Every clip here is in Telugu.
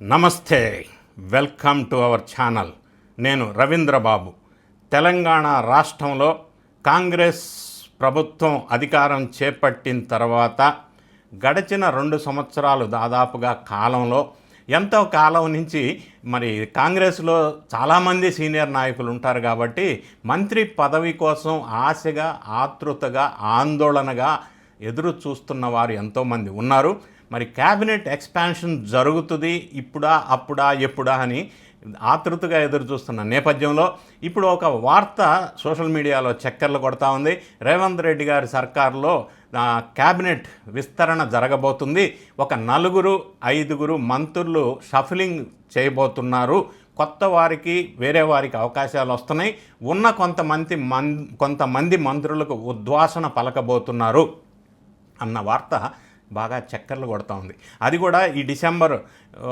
నమస్తే వెల్కమ్ టు అవర్ ఛానల్. నేను రవీంద్రబాబు. తెలంగాణ రాష్ట్రంలో కాంగ్రెస్ ప్రభుత్వం అధికారం చేపట్టిన తర్వాత గడిచిన రెండు సంవత్సరాలు దాదాపుగా కాలంలో ఎంతో కాలం నుంచి మరి కాంగ్రెస్లో చాలామంది సీనియర్ నాయకులు ఉంటారు కాబట్టి మంత్రి పదవి కోసం ఆశగా ఆతృతగా ఆందోళనగా ఎదురు చూస్తున్న వారు ఎంతోమంది ఉన్నారు. మరి క్యాబినెట్ ఎక్స్పాన్షన్ జరుగుతుంది ఇప్పుడా అప్పుడా ఎప్పుడా అని ఆతృతగా ఎదురు చూస్తున్న నేపథ్యంలో ఇప్పుడు ఒక వార్త సోషల్ మీడియాలో చక్కర్లు కొడతా ఉంది. రేవంత్ రెడ్డి గారి సర్కారులో క్యాబినెట్ విస్తరణ జరగబోతుంది. ఒక నలుగురు ఐదుగురు మంత్రులు షఫలింగ్ చేయబోతున్నారు. కొత్త వారికి వేరే వారికి అవకాశాలు వస్తున్నాయి. ఉన్న కొంతమంది మన్ కొంతమంది మంత్రులకు ఉద్వాసన పలకబోతున్నారు అన్న వార్త బాగా చక్కర్లు కొడతా ఉంది. అది కూడా ఈ డిసెంబర్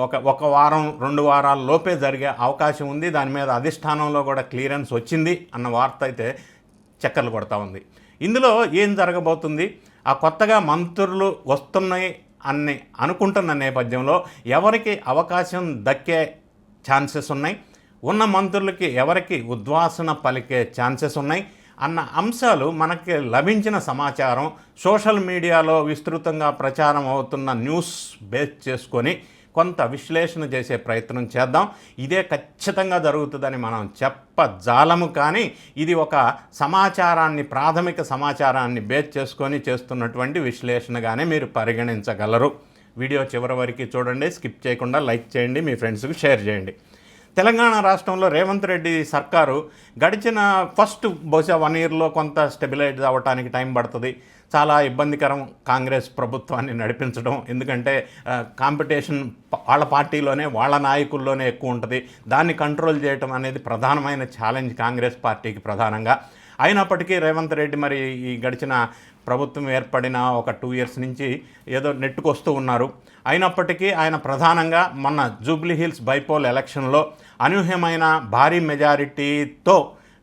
ఒక ఒక వారం రెండు వారాల లోపే జరిగే అవకాశం ఉంది. దాని మీద అధిష్టానంలో కూడా క్లియరెన్స్ వచ్చింది అన్న వార్త అయితే చక్కర్లు కొడతా ఉంది. ఇందులో ఏం జరగబోతుంది? ఆ కొత్తగా మంత్రులు వస్తున్నాయి అని అనుకుంటున్న నేపథ్యంలో ఎవరికి అవకాశం దక్కే ఛాన్సెస్ ఉన్నాయి? ఉన్న మంత్రులకి ఎవరికి ఉద్వాసన పలికే ఛాన్సెస్ ఉన్నాయి? అన్న అంశాలు మనకి లభించిన సమాచారం. సోషల్ మీడియాలో విస్తృతంగా ప్రచారం అవుతున్న న్యూస్ బేస్ చేసుకొని కొంత విశ్లేషణ చేసే ప్రయత్నం చేద్దాం. ఇదే ఖచ్చితంగా జరుగుతుందని మనం చెప్పజాలము. కానీ ఇది ఒక సమాచారాన్ని ప్రాథమిక సమాచారాన్ని బేస్ చేసుకొని చేస్తున్నటువంటి విశ్లేషణగానే మీరు పరిగణించగలరు. వీడియో చివరి వరకు చూడండి. స్కిప్ చేయకుండా లైక్ చేయండి. మీ ఫ్రెండ్స్కి షేర్ చేయండి. తెలంగాణ రాష్ట్రంలో రేవంత్ రెడ్డి సర్కారు గడిచిన ఫస్ట్ బహుశా వన్ ఇయర్లో కొంత స్టెబిలైజ్ అవ్వటానికి టైం పడుతుంది. చాలా ఇబ్బందికరం కాంగ్రెస్ ప్రభుత్వాన్ని నడిపించడం. ఎందుకంటే కాంపిటీషన్ వాళ్ళ పార్టీలోనే వాళ్ళ నాయకుల్లోనే ఎక్కువ ఉంటుంది. దాన్ని కంట్రోల్ చేయటం అనేది ప్రధానమైన ఛాలెంజ్ కాంగ్రెస్ పార్టీకి ప్రధానంగా. అయినప్పటికీ రేవంత్ రెడ్డి మరి ఈ గడిచిన ప్రభుత్వం ఏర్పడిన ఒక టూ ఇయర్స్ నుంచి ఏదో నెట్టుకొస్తూ ఉన్నారు. అయినప్పటికీ ఆయన ప్రధానంగా మొన్న జూబ్లీ హిల్స్ బైపోల్ ఎలక్షన్లో అనూహ్యమైన భారీ మెజారిటీతో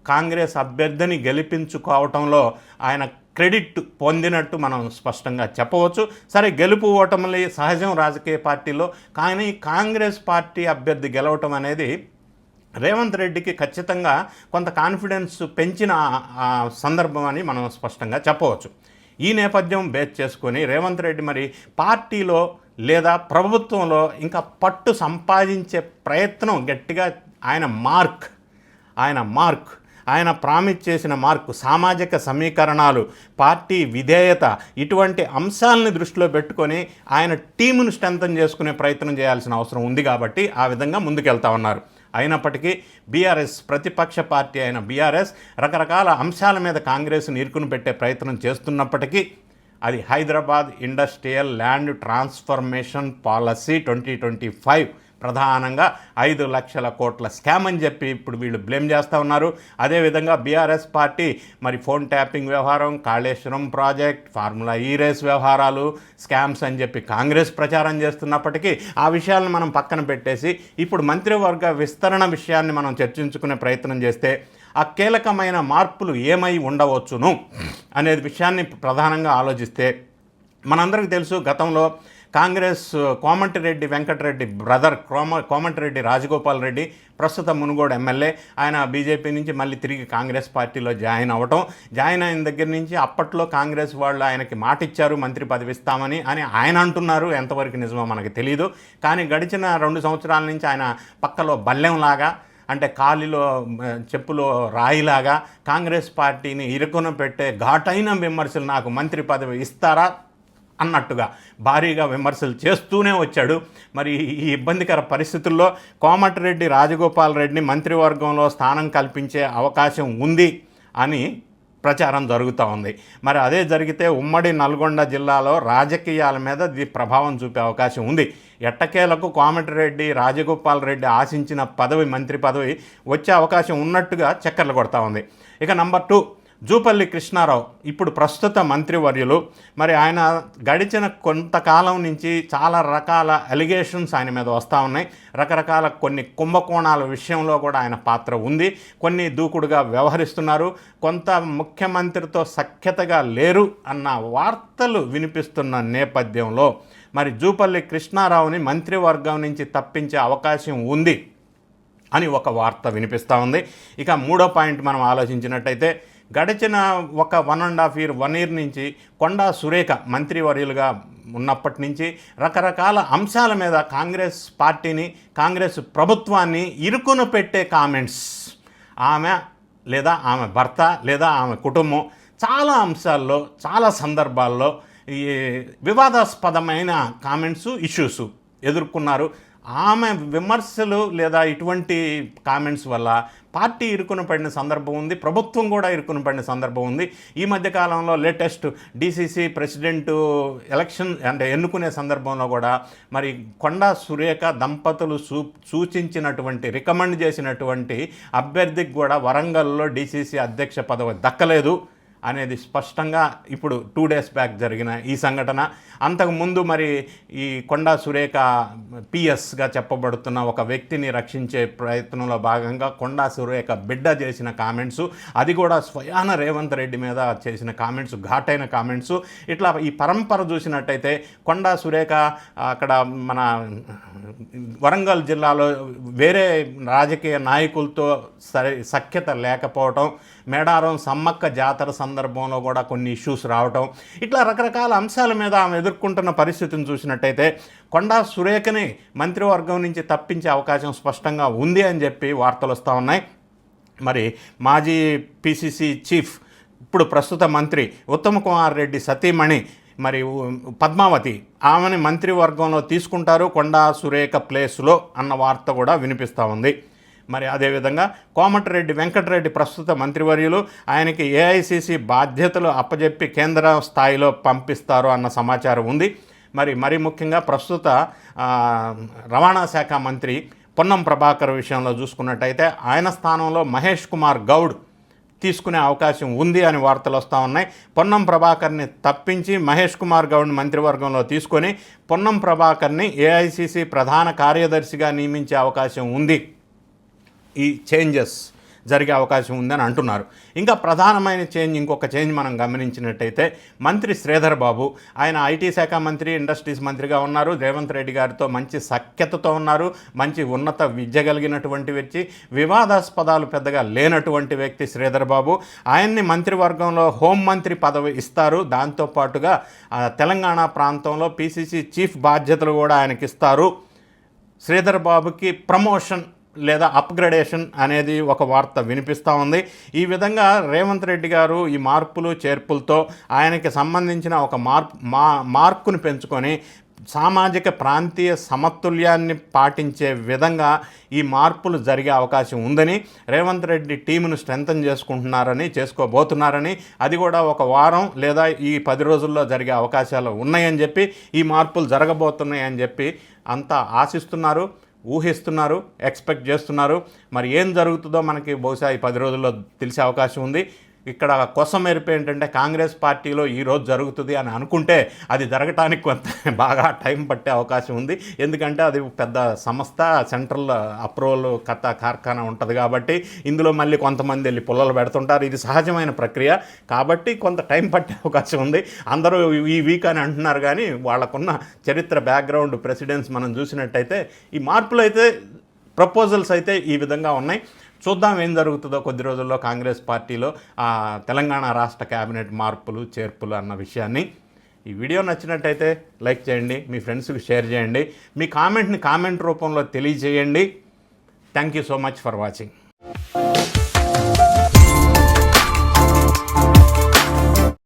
కాంగ్రెస్ అభ్యర్థిని గెలిపించుకోవటంలో ఆయన క్రెడిట్ పొందినట్టు మనం స్పష్టంగా చెప్పవచ్చు. సరే గెలుపు ఓటములు సహజం రాజకీయ పార్టీలో కానీ కాంగ్రెస్ పార్టీ అభ్యర్థి గెలవటం అనేది రేవంత్ రెడ్డికి ఖచ్చితంగా కొంత కాన్ఫిడెన్స్ పెంచిన సందర్భం అని మనం స్పష్టంగా చెప్పవచ్చు. ఈ నేపథ్యం బేస్ చేసుకొని రేవంత్ రెడ్డి మరి పార్టీలో లేదా ప్రభుత్వంలో ఇంకా పట్టు సంపాదించే ప్రయత్నం గట్టిగా ఆయన మార్క్ ఆయన మార్క్ ఆయన ప్రామిస్ చేసిన మార్కు సామాజిక సమీకరణాలు పార్టీ విధేయత ఇటువంటి అంశాలని దృష్టిలో పెట్టుకొని ఆయన టీమును స్ట్రెంగ్తన్ చేసుకునే ప్రయత్నం చేయాల్సిన అవసరం ఉంది కాబట్టి ఆ విధంగా ముందుకెళ్తా ఉన్నారు. అయినప్పటికీ బీఆర్ఎస్ ప్రతిపక్ష పార్టీ అయిన బీఆర్ఎస్ రకరకాల అంశాల మీద కాంగ్రెస్ను ఇరుకుని పెట్టే ప్రయత్నం చేస్తున్నప్పటికీ అది Hyderabad industrial land transformation policy twenty twenty five ప్రధానంగా ఐదు లక్షల కోట్ల స్కామ్ అని చెప్పి ఇప్పుడు వీళ్ళు బ్లేమ్ చేస్తూ ఉన్నారు. అదేవిధంగా బీఆర్ఎస్ పార్టీ మరి ఫోన్ ట్యాపింగ్ వ్యవహారం Kaleshwaram project formula E race వ్యవహారాలు స్కామ్స్ అని చెప్పి కాంగ్రెస్ ప్రచారం చేస్తున్నప్పటికీ ఆ విషయాలను మనం పక్కన పెట్టేసి ఇప్పుడు మంత్రివర్గ విస్తరణ విషయాన్ని మనం చర్చించుకునే ప్రయత్నం చేస్తే ఆ కీలకమైన మార్పులు ఏమై ఉండవచ్చును అనే విషయాన్ని ప్రధానంగా ఆలోచిస్తే మనందరికీ తెలుసు గతంలో కాంగ్రెస్ కోమటిరెడ్డి వెంకటరెడ్డి బ్రదర్ కోమ కోమటిరెడ్డి రాజగోపాల్ రెడ్డి ప్రస్తుత మునుగోడు ఎమ్మెల్యే. ఆయన బీజేపీ నుంచి మళ్ళీ తిరిగి కాంగ్రెస్ పార్టీలో జాయిన్ అవ్వటం. జాయిన్ అయిన దగ్గర నుంచి అప్పట్లో కాంగ్రెస్ వాళ్ళు ఆయనకి మాట ఇచ్చారు మంత్రి పదవి ఇస్తామని అని ఆయన అంటున్నారు. ఎంతవరకు నిజమో మనకు తెలియదు కానీ గడిచిన రెండు సంవత్సరాల నుంచి ఆయన పక్కలో బల్లెంలాగా అంటే కాలిలో చెప్పులో రాయిలాగా కాంగ్రెస్ పార్టీని ఇరుకున పెట్టే ఘాటైన విమర్శలు నాకు మంత్రి పదవి ఇస్తారా? అన్నట్టుగా భారీగా విమర్శలు చేస్తూనే వచ్చాడు. మరి ఈ ఇబ్బందికర పరిస్థితుల్లో కోమటిరెడ్డి రాజగోపాల్ రెడ్డిని మంత్రివర్గంలో స్థానం కల్పించే అవకాశం ఉంది అని ప్రచారం జరుగుతూ ఉంది. మరి అదే జరిగితే ఉమ్మడి నల్గొండ జిల్లాలో రాజకీయాల మీద ఇది ప్రభావం చూపే అవకాశం ఉంది. ఎట్టకేలకు కోమటిరెడ్డి రాజగోపాల్ రెడ్డి ఆశించిన పదవి మంత్రి పదవి వచ్చే అవకాశం ఉన్నట్టుగా చక్కర్లు కొడతా ఉంది. ఇక నంబర్ టూ జూపల్లి కృష్ణారావు ఇప్పుడు ప్రస్తుత మంత్రివర్యులు. మరి ఆయన గడిచిన కొంతకాలం నుంచి చాలా రకాల అలిగేషన్స్ ఆయన మీద వస్తూ ఉన్నాయి. రకరకాల కొన్ని కుంభకోణాల విషయంలో కూడా ఆయన పాత్ర ఉంది. కొన్ని దూకుడుగా వ్యవహరిస్తున్నారు. కొంత ముఖ్యమంత్రితో సఖ్యతగా లేరు అన్న వార్తలు వినిపిస్తున్న నేపథ్యంలో మరి జూపల్లి కృష్ణారావుని మంత్రివర్గం నుంచి తప్పించే అవకాశం ఉంది అని ఒక వార్త వినిపిస్తూ ఉంది. ఇక మూడో పాయింట్ మనం ఆలోచించినట్టయితే గడిచిన ఒక one and half year one year నుంచి కొండా సురేఖ మంత్రివర్యులుగా ఉన్నప్పటి నుంచి రకరకాల అంశాల మీద కాంగ్రెస్ పార్టీని కాంగ్రెస్ ప్రభుత్వాన్ని ఇరుకును పెట్టే కామెంట్స్. ఆమె లేదా ఆమె భర్త లేదా ఆమె కుటుంబం చాలా అంశాల్లో చాలా సందర్భాల్లో ఈ వివాదాస్పదమైన కామెంట్స్ ఇష్యూస్ ఎదుర్కొన్నారు. ఆమె విమర్శలు లేదా ఇటువంటి కామెంట్స్ వల్ల పార్టీ ఇరుకున పడిన సందర్భం ఉంది ప్రభుత్వం కూడా ఇరుకున పడిన సందర్భం ఉంది. ఈ మధ్య కాలంలో లేటెస్ట్ డీసీసీ ప్రెసిడెంట్ ఎలక్షన్ అంటే ఎన్నుకునే సందర్భంలో కూడా మరి కొండా సురేఖ దంపతులు సూ సూచించినటువంటి రికమెండ్ చేసినటువంటి అభ్యర్థికి కూడా వరంగల్లో డీసీసీ అధ్యక్ష పదవి దక్కలేదు. అనేది స్పష్టంగా ఇప్పుడు టూ డేస్ బ్యాక్ జరిగిన ఈ సంఘటన. అంతకుముందు మరి ఈ కొండా సురేఖ పిఎస్గా చెప్పబడుతున్న ఒక వ్యక్తిని రక్షించే ప్రయత్నంలో భాగంగా కొండా సురేఖ బిడ్డ చేసిన కామెంట్స్ అది కూడా స్వయాన రేవంత్ రెడ్డి మీద చేసిన కామెంట్స్ ఘాటైన కామెంట్స్. ఇట్లా ఈ పరంపర చూసినట్టయితే కొండా సురేఖ అక్కడ మన వరంగల్ జిల్లాలో వేరే రాజకీయ నాయకులతో సరి సఖ్యత లేకపోవటం మేడారం సమ్మక్క జాతర సందర్భంలో కూడా కొన్ని ఇష్యూస్ రావటం ఇట్లా రకరకాల అంశాల మీద ఆమె ఎదుర్కొంటున్న పరిస్థితిని చూసినట్టయితే కొండా సురేఖని మంత్రివర్గం నుంచి తప్పించే అవకాశం స్పష్టంగా ఉంది అని చెప్పి వార్తలు వస్తూ ఉన్నాయి. మరి మాజీ పిసిసి చీఫ్ ఇప్పుడు ప్రస్తుత మంత్రి ఉత్తమ్ కుమార్ రెడ్డి సతీమణి మరి పద్మావతి ఆమెని మంత్రివర్గంలో తీసుకుంటారు కొండా సురేఖ ప్లేస్లో అన్న వార్త కూడా వినిపిస్తూ ఉంది. మరి అదేవిధంగా కోమటిరెడ్డి వెంకటరెడ్డి ప్రస్తుత మంత్రివర్యులు ఆయనకి ఏఐసిసి బాధ్యతలు అప్పజెప్పి కేంద్ర స్థాయిలో పంపిస్తారు అన్న సమాచారం ఉంది. మరి మరి ముఖ్యంగా ప్రస్తుత రవాణా శాఖ మంత్రి పొన్నం ప్రభాకర్ విషయంలో చూసుకున్నట్టయితే ఆయన స్థానంలో మహేష్ కుమార్ గౌడ్ తీసుకునే అవకాశం ఉంది అని వార్తలు వస్తూ ఉన్నాయి. పొన్నం ప్రభాకర్ని తప్పించి మహేష్ కుమార్ గౌడ్ని మంత్రివర్గంలో తీసుకొని పొన్నం ప్రభాకర్ని ఏఐసిసి ప్రధాన కార్యదర్శిగా నియమించే అవకాశం ఉంది. ఈ చేంజెస్ జరిగే అవకాశం ఉందని అంటున్నారు. ఇంకా ప్రధానమైన చేంజ్ ఇంకొక చేంజ్ మనం గమనించినట్టయితే మంత్రి శ్రీధర్ బాబు ఆయన ఐటీ శాఖ మంత్రి ఇండస్ట్రీస్ మంత్రిగా ఉన్నారు. రేవంత్ రెడ్డి గారితో మంచి సఖ్యతతో ఉన్నారు. మంచి ఉన్నత విద్య కలిగినటువంటి వ్యక్తి వివాదాస్పదాలు పెద్దగా లేనటువంటి వ్యక్తి శ్రీధర్ బాబు. ఆయన్ని మంత్రివర్గంలో హోంమంత్రి పదవి ఇస్తారు. దాంతోపాటుగా తెలంగాణ ప్రాంతంలో పీసీసీ చీఫ్ బాధ్యతలు కూడా ఆయనకి ఇస్తారు శ్రీధర్ బాబుకి ప్రమోషన్ లేదా అప్గ్రేడేషన్ అనేది ఒక వార్త వినిపిస్తూ ఉంది. ఈ విధంగా రేవంత్ రెడ్డి గారు ఈ మార్పులు చేర్పులతో ఆయనకి సంబంధించిన ఒక మార్పు మా మార్కును పెంచుకొని సామాజిక ప్రాంతీయ సమతుల్యాన్ని పాటించే విధంగా ఈ మార్పులు జరిగే అవకాశం ఉందని రేవంత్ రెడ్డి టీమును స్ట్రెంగ్తన్ చేసుకుంటున్నారని చేసుకోబోతున్నారని అది కూడా ఒక వారం లేదా ఈ పది రోజుల్లో జరిగే అవకాశాలు ఉన్నాయని చెప్పి ఈ మార్పులు జరగబోతున్నాయని చెప్పి అంతా ఆశిస్తున్నారు. ఊహిస్తున్నారు ఎక్స్పెక్ట్ చేస్తున్నారు. మరి ఏం జరుగుతుందో మనకి బహుశా ఈ పది రోజుల్లో తెలిసే అవకాశం ఉంది. ఇక్కడ కొసం మెరుపు ఏంటంటే కాంగ్రెస్ పార్టీలో ఈరోజు జరుగుతుంది అని అనుకుంటే అది జరగటానికి కొంత బాగా టైం పట్టే అవకాశం ఉంది. ఎందుకంటే అది పెద్ద సంస్థ సెంట్రల్ అప్రూవల్ కథ కార్ఖానా ఉంటుంది కాబట్టి ఇందులో మళ్ళీ కొంతమంది వెళ్ళి పుల్లలు పెడుతుంటారు. ఇది సహజమైన ప్రక్రియ కాబట్టి కొంత టైం పట్టే అవకాశం ఉంది. అందరూ ఈ వీక్ అని అంటున్నారు కానీ వాళ్ళకున్న చరిత్ర బ్యాక్గ్రౌండ్ ప్రెసిడెన్స్ మనం చూసినట్టయితే ఈ మార్పులు అయితే ప్రపోజల్స్ అయితే ఈ విధంగా ఉన్నాయి. చూద్దాం ఏం జరుగుతుందో కొద్ది రోజుల్లో కాంగ్రెస్ పార్టీలో ఆ తెలంగాణ రాష్ట్ర క్యాబినెట్ మార్పులు చేర్పులు అన్న విషయాన్ని. ఈ వీడియో నచ్చినట్టయితే లైక్ చేయండి మీ ఫ్రెండ్స్కి షేర్ చేయండి మీ కామెంట్ని కామెంట్ రూపంలో తెలియజేయండి. Thank you so much for watching.